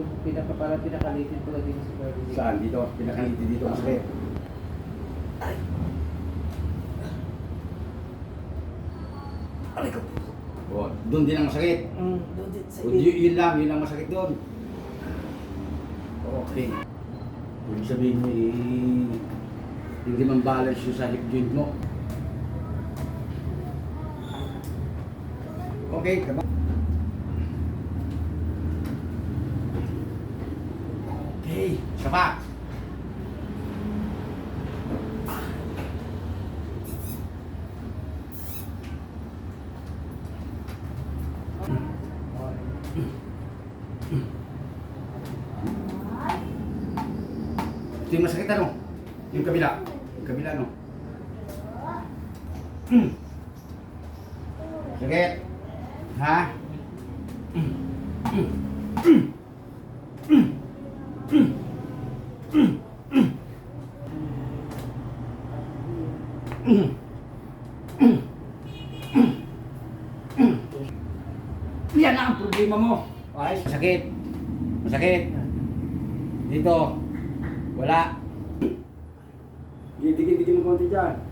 yung pinaka, parang pinakalitin ko lang dito sa Barbie. Saan? Dito? Pinakaliti dito masakit. Aray ko. O, doon din ang masakit. Mm, doon din sa O, y- yun lang, yun lang masakit doon. Okay. Ibig sabihin mo, eh, hindi man balance yung sa hip joint mo. Okay, kaba. Okay, isa pa. Ito yung masakit ano? Yung kabila. Yung kabila no? Hmm. Sakit. Ha? Hmm. Hmm. Yan ang problema mo. Ay, masakit. Masakit. Dito. Wala. Dikit-dikit mo konti dyan.